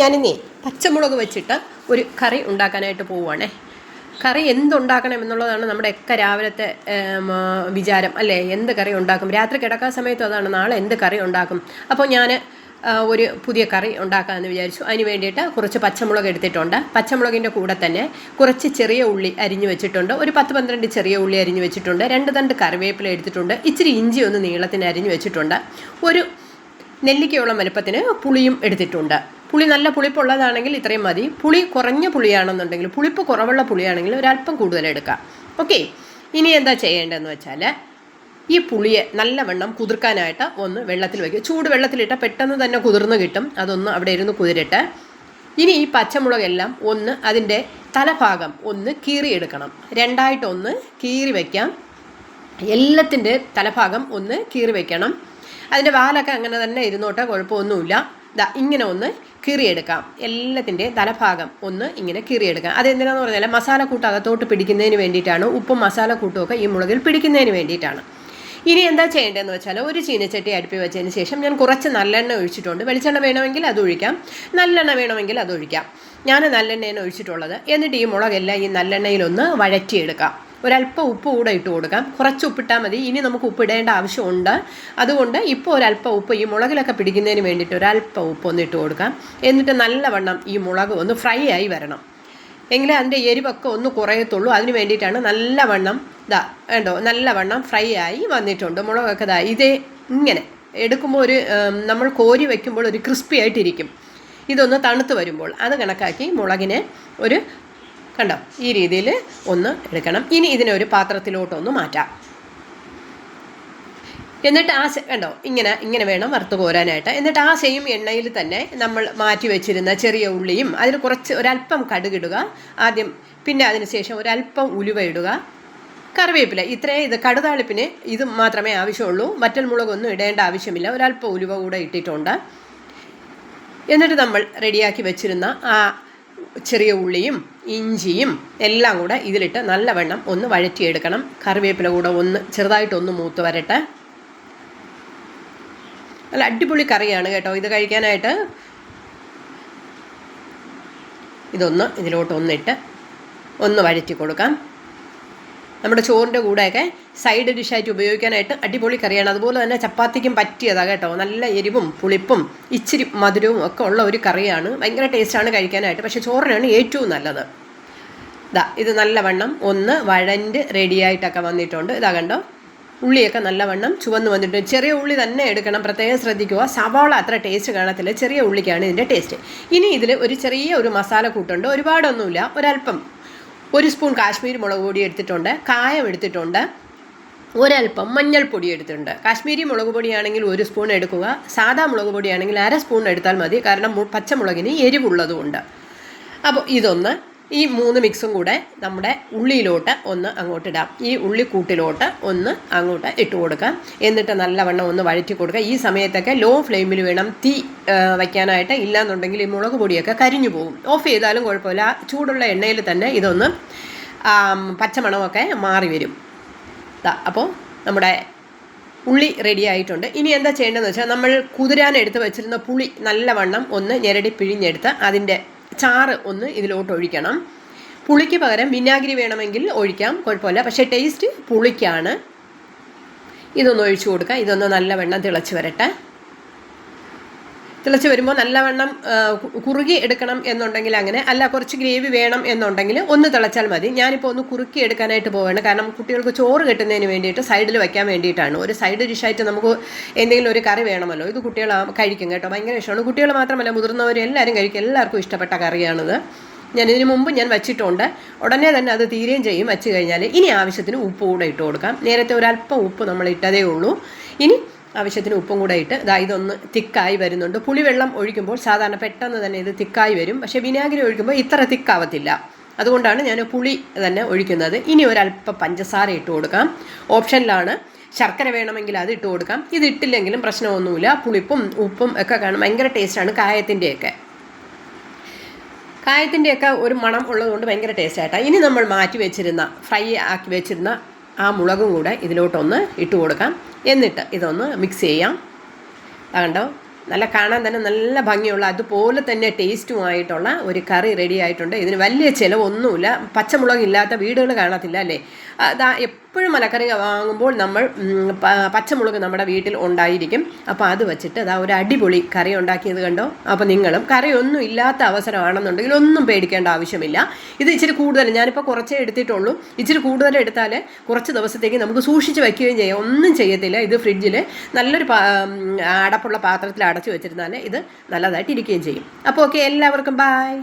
ഞാനിന്നേ പച്ചമുളക് വെച്ചിട്ട് ഒരു കറി ഉണ്ടാക്കാനായിട്ട് പോവുകയാണേ കറി എന്തുണ്ടാക്കണം എന്നുള്ളതാണ് നമ്മുടെ ഒക്കെ രാവിലത്തെ വിചാരം. അല്ലേ? എന്ത് കറി ഉണ്ടാക്കും? രാത്രി കിടക്കാൻ സമയത്തും അതാണ് നാളെ എന്ത് കറി ഉണ്ടാക്കും? അപ്പോൾ ഞാൻ ഒരു പുതിയ കറി ഉണ്ടാക്കാമെന്ന് വിചാരിച്ചു. അതിന് വേണ്ടിയിട്ട് കുറച്ച് പച്ചമുളക് എടുത്തിട്ടുണ്ട്. പച്ചമുളകിന്റെ കൂടെ തന്നെ കുറച്ച് ചെറിയ ഉള്ളി അരിഞ്ഞു വെച്ചിട്ടുണ്ട്. ഒരു പത്ത് പന്ത്രണ്ട് ചെറിയ ഉള്ളി അരിഞ്ഞു വെച്ചിട്ടുണ്ട്. രണ്ട് തണ്ട് കറിവേപ്പില എടുത്തിട്ടുണ്ട്. ഇച്ചിരി ഇഞ്ചി ഒന്ന് നീളത്തിന് അരിഞ്ഞു വെച്ചിട്ടുണ്ട്. ഒരു നെല്ലിക്കയോളം വലുപ്പത്തിന് പുളിയും എടുത്തിട്ടുണ്ട്. പുളി നല്ല പുളിപ്പുള്ളതാണെങ്കിൽ ഇത്രയും മതി. പുളി കുറഞ്ഞ പുളിയാണെന്നുണ്ടെങ്കിൽ പുളിപ്പ് കുറവുള്ള പുളിയാണെങ്കിൽ ഒരല്പം കൂടുതൽ എടുക്കാം. ഓക്കെ ഇനി എന്താ ചെയ്യേണ്ടതെന്ന് വെച്ചാൽ ഈ പുളിയെ നല്ലവണ്ണം കുതിർക്കാനായിട്ട് ഒന്ന് വെള്ളത്തിൽ വയ്ക്കുക ചൂട് വെള്ളത്തിലിട്ടാൽ പെട്ടെന്ന് തന്നെ കുതിർന്ന് കിട്ടും. അതൊന്ന് അവിടെ ഇരുന്ന് കുതിരിട്ട് ഇനി ഈ പച്ചമുളകെല്ലാം ഒന്ന് അതിന്റെ തലഭാഗം ഒന്ന് കീറിയെടുക്കണം. രണ്ടായിട്ടൊന്ന് കീറി വയ്ക്കാം എല്ലാത്തിന്റെ തലഭാഗം ഒന്ന് കീറി വയ്ക്കണം അതിന്റെ വാലൊക്കെ അങ്ങനെ തന്നെ ഇരുന്നോട്ടെ കുഴപ്പമൊന്നുമില്ല. ഇങ്ങനെ ഒന്ന് കീറിയെടുക്കാം. എല്ലാത്തിന്റെ തലഭാഗം ഒന്ന് ഇങ്ങനെ കീറിയെടുക്കാം. അതെന്തിനാന്ന് പറഞ്ഞാൽ മസാലക്കൂട്ട് അകത്തോട്ട് പിടിക്കുന്നതിന് വേണ്ടിയിട്ടാണ്. ഉപ്പും മസാലക്കൂട്ടുമൊക്കെ ഈ മുളകിൽ പിടിക്കുന്നതിന് വേണ്ടിയിട്ടാണ്. ഇനി എന്താ ചെയ്യേണ്ടതെന്ന് വെച്ചാൽ ഒരു ചീനച്ചട്ടി അടുപ്പി വെച്ചതിന് ശേഷം ഞാൻ കുറച്ച് നല്ലെണ്ണ ഒഴിച്ചിട്ടുണ്ട്. വെളിച്ചെണ്ണ വേണമെങ്കിൽ അത് ഒഴിക്കാം. നല്ലെണ്ണ വേണമെങ്കിൽ അത് ഒഴിക്കാം. ഞാൻ നല്ലെണ്ണയാണ് ഒഴിച്ചിട്ടുള്ളത്. എന്നിട്ട് ഈ മുളകെല്ലാം ഈ നല്ലെണ്ണയിലൊന്ന് വഴറ്റിയെടുക്കാം. ഒരല്പം ഉപ്പ് കൂടെ ഇട്ട് കൊടുക്കാം. കുറച്ച് ഉപ്പിട്ടാൽ മതി. ഇനി നമുക്ക് ഉപ്പ് ഇടേണ്ട ആവശ്യമുണ്ട്. അതുകൊണ്ട് ഇപ്പോൾ ഒരല്പം ഉപ്പ് ഈ മുളകിലൊക്കെ പിടിക്കുന്നതിന് വേണ്ടിയിട്ട് ഒരല്പം ഉപ്പ് ഒന്ന് ഇട്ട് കൊടുക്കാം. എന്നിട്ട് നല്ലവണ്ണം ഈ മുളക് ഒന്ന് ഫ്രൈ ആയി വരണം. എങ്കിലേ അതിന്റെ എരിവൊക്കെ ഒന്ന് കുറയത്തുള്ളൂ. അതിന് വേണ്ടിയിട്ടാണ് നല്ലവണ്ണം ഇതാ വേണ്ടോ നല്ലവണ്ണം ഫ്രൈ ആയി വന്നിട്ടുണ്ട്. മുളകൊക്കെ ഇതാ ഇതേ ഇങ്ങനെ എടുക്കുമ്പോൾ ഒരു നമ്മൾ കോരി വയ്ക്കുമ്പോൾ ഒരു ക്രിസ്പി ആയിട്ടിരിക്കും. ഇതൊന്ന് തണുത്ത് വരുമ്പോൾ അത് കണക്കാക്കി മുളകിനെ ഒരു കണ്ടോ? ഈ രീതിയിൽ ഒന്ന് എടുക്കണം. ഇനി ഇതിനെ ഒരു പാത്രത്തിലോട്ടൊന്ന് മാറ്റാം. എന്നിട്ട് ആ കണ്ടോ? ഇങ്ങനെ ഇങ്ങനെ വേണം വറുത്ത് കോരാനായിട്ട്. എന്നിട്ട് ആ സെയിം എണ്ണയിൽ തന്നെ നമ്മൾ മാറ്റി വെച്ചിരുന്ന ചെറിയ ഉള്ളിയും അതിൽ കുറച്ച് ഒരല്പം കടുകിടുക. ആദ്യം പിന്നെ അതിന് ശേഷം ഒരല്പം ഉലുവ ഇടുക. കറിവേപ്പില. ഇത്രയും ഇത് കടുതാളിപ്പിന് ഇത് മാത്രമേ ആവശ്യമുള്ളൂ. വറ്റൽ മുളകൊന്നും ഇടേണ്ട ആവശ്യമില്ല. ഒരല്പം ഉലുവ കൂടെ ഇട്ടിട്ടുണ്ട്. എന്നിട്ട് നമ്മൾ റെഡിയാക്കി വെച്ചിരുന്ന ആ ചെറിയ ഉള്ളിയും ഇഞ്ചിയും എല്ലാം കൂടെ ഇതിലിട്ട് നല്ലവണ്ണം ഒന്ന് വഴറ്റിയെടുക്കണം. കറിവേപ്പില കൂടെ ഒന്ന് ചെറുതായിട്ട് ഒന്ന് മൂത്ത് വരട്ടെ. നല്ല അടിപൊളി കറിയാണ് കേട്ടോ. ഇത് കഴിക്കാനായിട്ട് ഇതൊന്ന് ഇതിലോട്ട് ഒന്നിട്ട് ഒന്ന് വഴറ്റി കൊടുക്കാം. നമ്മുടെ ചോറിന്റെ കൂടെയൊക്കെ സൈഡ് ഡിഷായിട്ട് ഉപയോഗിക്കാനായിട്ട് അടിപൊളി കറിയാണ്. അതുപോലെ തന്നെ ചപ്പാത്തിക്കും പറ്റിയതാണ് കേട്ടോ. നല്ല എരിവും പുളിപ്പും ഇച്ചിരി മധുരവും ഒക്കെ ഉള്ള ഒരു കറിയാണ്. ഭയങ്കര ടേസ്റ്റാണ് കഴിക്കാനായിട്ട്. പക്ഷേ ചോറിനാണ് ഏറ്റവും നല്ലത്. ഇതാ ഇത് നല്ലവണ്ണം ഒന്ന് വഴണ്ട് റെഡിയായിട്ടൊക്കെ വന്നിട്ടുണ്ട്. ഇതാ കണ്ടോ? ഉള്ളിയൊക്കെ നല്ലവണ്ണം ചുവന്ന് വന്നിട്ടുണ്ട്. ചെറിയ ഉള്ളി തന്നെ എടുക്കണം. പ്രത്യേകം ശ്രദ്ധിക്കുക. സവാള അത്ര ടേസ്റ്റ് കാണത്തില്ല. ചെറിയ ഉള്ളിക്കാണ് ഇതിന്റെ ടേസ്റ്റ് ഇനി ഇതിൽ ഒരു ചെറിയ ഒരു മസാല കൂട്ടുണ്ട് ഒരുപാടൊന്നുമില്ല. ഒരല്പം ഒരു സ്പൂൺ കാശ്മീരി മുളക് പൊടി എടുത്തിട്ടുണ്ട് കായം എടുത്തിട്ടുണ്ട് ഒരൽപ്പം മഞ്ഞൾപ്പൊടി എടുത്തിട്ടുണ്ട്. കാശ്മീരി മുളക് പൊടിയാണെങ്കിൽ ഒരു സ്പൂൺ എടുക്കുക സാധാ മുളക് പൊടിയാണെങ്കിൽ അര സ്പൂൺ എടുത്താൽ മതി കാരണം പച്ചമുളകിന് എരിവുള്ളതുകൊണ്ട്. അപ്പോൾ ഇതൊന്ന് ഈ മൂന്ന് മിക്സും കൂടെ നമ്മുടെ ഉള്ളിയിലോട്ട് ഒന്ന് അങ്ങോട്ട് ഇടാം. ഈ ഉള്ളിക്കൂട്ടിലോട്ട് ഒന്ന് അങ്ങോട്ട് ഇട്ട് കൊടുക്കാം. എന്നിട്ട് നല്ലവണ്ണം ഒന്ന് വഴറ്റി കൊടുക്കുക. ഈ സമയത്തൊക്കെ ലോ ഫ്ലെയിമിൽ വേണം തീ വയ്ക്കാനായിട്ട്. ഇല്ലാന്നുണ്ടെങ്കിൽ ഈ മുളക് പൊടിയൊക്കെ കരിഞ്ഞു പോകും. ഓഫ് ചെയ്താലും കുഴപ്പമില്ല. ചൂടുള്ള എണ്ണയിൽ തന്നെ ഇതൊന്ന് പച്ചമണമൊക്കെ മാറി വരും. അപ്പോൾ നമ്മുടെ ഉള്ളി റെഡി ആയിട്ടുണ്ട്. ഇനി എന്താ ചെയ്യേണ്ടതെന്ന് വെച്ചാൽ നമ്മൾ കുതിരാൻ എടുത്ത് വെച്ചിരുന്ന പുളി നല്ലവണ്ണം ഒന്ന് ഞെരടി പിഴിഞ്ഞെടുത്ത് അതിന്റെ ചാറ് ഒന്ന് ഇതിലോട്ട് ഒഴിക്കണം. പുളിക്ക് പകരം വിനാഗിരി വേണമെങ്കിൽ ഒഴിക്കാം കുഴപ്പമില്ല. പക്ഷേ ടേസ്റ്റ് പുളിക്കാണ്. ഇതൊന്ന് ഒഴിച്ചു കൊടുക്കുക ഇതൊന്ന് നല്ല വെള്ളം തിളച്ച് വരട്ടെ. തിളച്ച് വരുമ്പോൾ നല്ലവണ്ണം കുറുകി എടുക്കണം എന്നുണ്ടെങ്കിൽ അങ്ങനെ അല്ല കുറച്ച് ഗ്രേവി വേണം എന്നുണ്ടെങ്കിൽ ഒന്ന് തിളച്ചാൽ മതി. ഞാനിപ്പോൾ ഒന്ന് കുറുക്കി എടുക്കാനായിട്ട് പോവുകയാണ് കാരണം കുട്ടികൾക്ക് ചോറ് കിട്ടുന്നതിന് വേണ്ടിയിട്ട് സൈഡിൽ വയ്ക്കാൻ വേണ്ടിയിട്ടാണ്. ഒരു സൈഡ് ഡിഷായിട്ട് നമുക്ക് എന്തെങ്കിലും ഒരു കറി വേണമല്ലോ. ഇത് കുട്ടികൾ കഴിക്കും കേട്ടോ. ഭയങ്കര ഇഷ്ടമാണ്. കുട്ടികൾ മാത്രമല്ല മുതിർന്നവരും എല്ലാവരും കഴിക്കും. എല്ലാവർക്കും ഇഷ്ടപ്പെട്ട കറിയാണിത്. ഞാൻ ഇതിനു മുമ്പ് ഞാൻ വെച്ചിട്ടുണ്ട്. ഉടനെ തന്നെ അത് തീരുകയും ചെയ്യും. വച്ച് കഴിഞ്ഞാൽ ഇനി ആവശ്യത്തിന് ഉപ്പ് കൂടെ ഇട്ട് കൊടുക്കാം. നേരത്തെ ഒരല്പം ഉപ്പ് നമ്മൾ ഇട്ടതേ ഉള്ളൂ. ഇനി ആവശ്യത്തിന് ഉപ്പും കൂടെ ഇട്ട് ഇതാ ഇതൊന്ന് തിക്കായി വരുന്നുണ്ട്. പുളിവെള്ളം ഒഴിക്കുമ്പോൾ സാധാരണ പെട്ടെന്ന് തന്നെ ഇത് തിക്കായി വരും. പക്ഷേ വിനാഗിരി ഒഴിക്കുമ്പോൾ ഇത്ര തിക്കാവത്തില്ല. അതുകൊണ്ടാണ് ഞാൻ പുളി തന്നെ ഒഴിക്കുന്നത്. ഇനി ഒരല്പം പഞ്ചസാര ഇട്ട് കൊടുക്കാം. ഓപ്ഷനിലാണ് ശർക്കര വേണമെങ്കിൽ അത് ഇട്ട് കൊടുക്കാം. ഇത് ഇട്ടില്ലെങ്കിലും പ്രശ്നമൊന്നുമില്ല. പുളിപ്പും ഉപ്പും ഒക്കെ കാണും ഭയങ്കര ടേസ്റ്റാണ് കായത്തിന്റെയൊക്കെ. കായത്തിന്റെയൊക്കെ ഒരു മണം ഉള്ളതുകൊണ്ട് ഭയങ്കര ടേസ്റ്റായിട്ടാണ്. ഇനി നമ്മൾ മാറ്റി വെച്ചിരുന്ന ഫ്രൈ ആക്കി വെച്ചിരുന്ന ആ മുളകും കൂടെ ഇതിലോട്ടൊന്ന് ഇട്ട് കൊടുക്കാം. എന്നിട്ട് ഇതൊന്ന് മിക്സ് ചെയ്യാം. കണ്ടോ? നല്ല കാണാൻ തന്നെ നല്ല ഭംഗിയുള്ള അതുപോലെ തന്നെ ടേസ്റ്റുമായിട്ടുള്ള ഒരു കറി റെഡി ആയിട്ടുണ്ട്. ഇതിന് വലിയ ചിലവൊന്നുമില്ല. പച്ചമുളകില്ലാത്ത വീടുകൾ കാണത്തില്ല അല്ലേ? അതാ എപ്പോഴും മലക്കറി വാങ്ങുമ്പോൾ നമ്മൾ പച്ചമുളക് നമ്മുടെ വീട്ടിൽ ഉണ്ടായിരിക്കും. അപ്പോൾ അത് വെച്ചിട്ട് അതാ ഒരു അടിപൊളി കറി ഉണ്ടാക്കിയത് കണ്ടോ? അപ്പോൾ നിങ്ങളും കറിയൊന്നും ഇല്ലാത്ത അവസരമാണെന്നുണ്ടെങ്കിൽ ഒന്നും പേടിക്കേണ്ട ആവശ്യമില്ല. ഇത് ഇച്ചിരി കൂടുതൽ ഞാനിപ്പോൾ കുറച്ചേ എടുത്തിട്ടുള്ളൂ. ഇച്ചിരി കൂടുതൽ എടുത്താൽ കുറച്ച് ദിവസത്തേക്ക് നമുക്ക് സൂക്ഷിച്ച് വയ്ക്കുകയും ചെയ്യാം. ഒന്നും ചെയ്യത്തില്ല. ഇത് ഫ്രിഡ്ജിൽ നല്ലൊരു അടപ്പുള്ള പാത്രത്തിൽ അടച്ചു വെച്ചിരുന്നാൽ ഇത് നല്ലതായിട്ട് ഇരിക്കുകയും ചെയ്യും. അപ്പോൾ ഓക്കെ എല്ലാവർക്കും ബായ്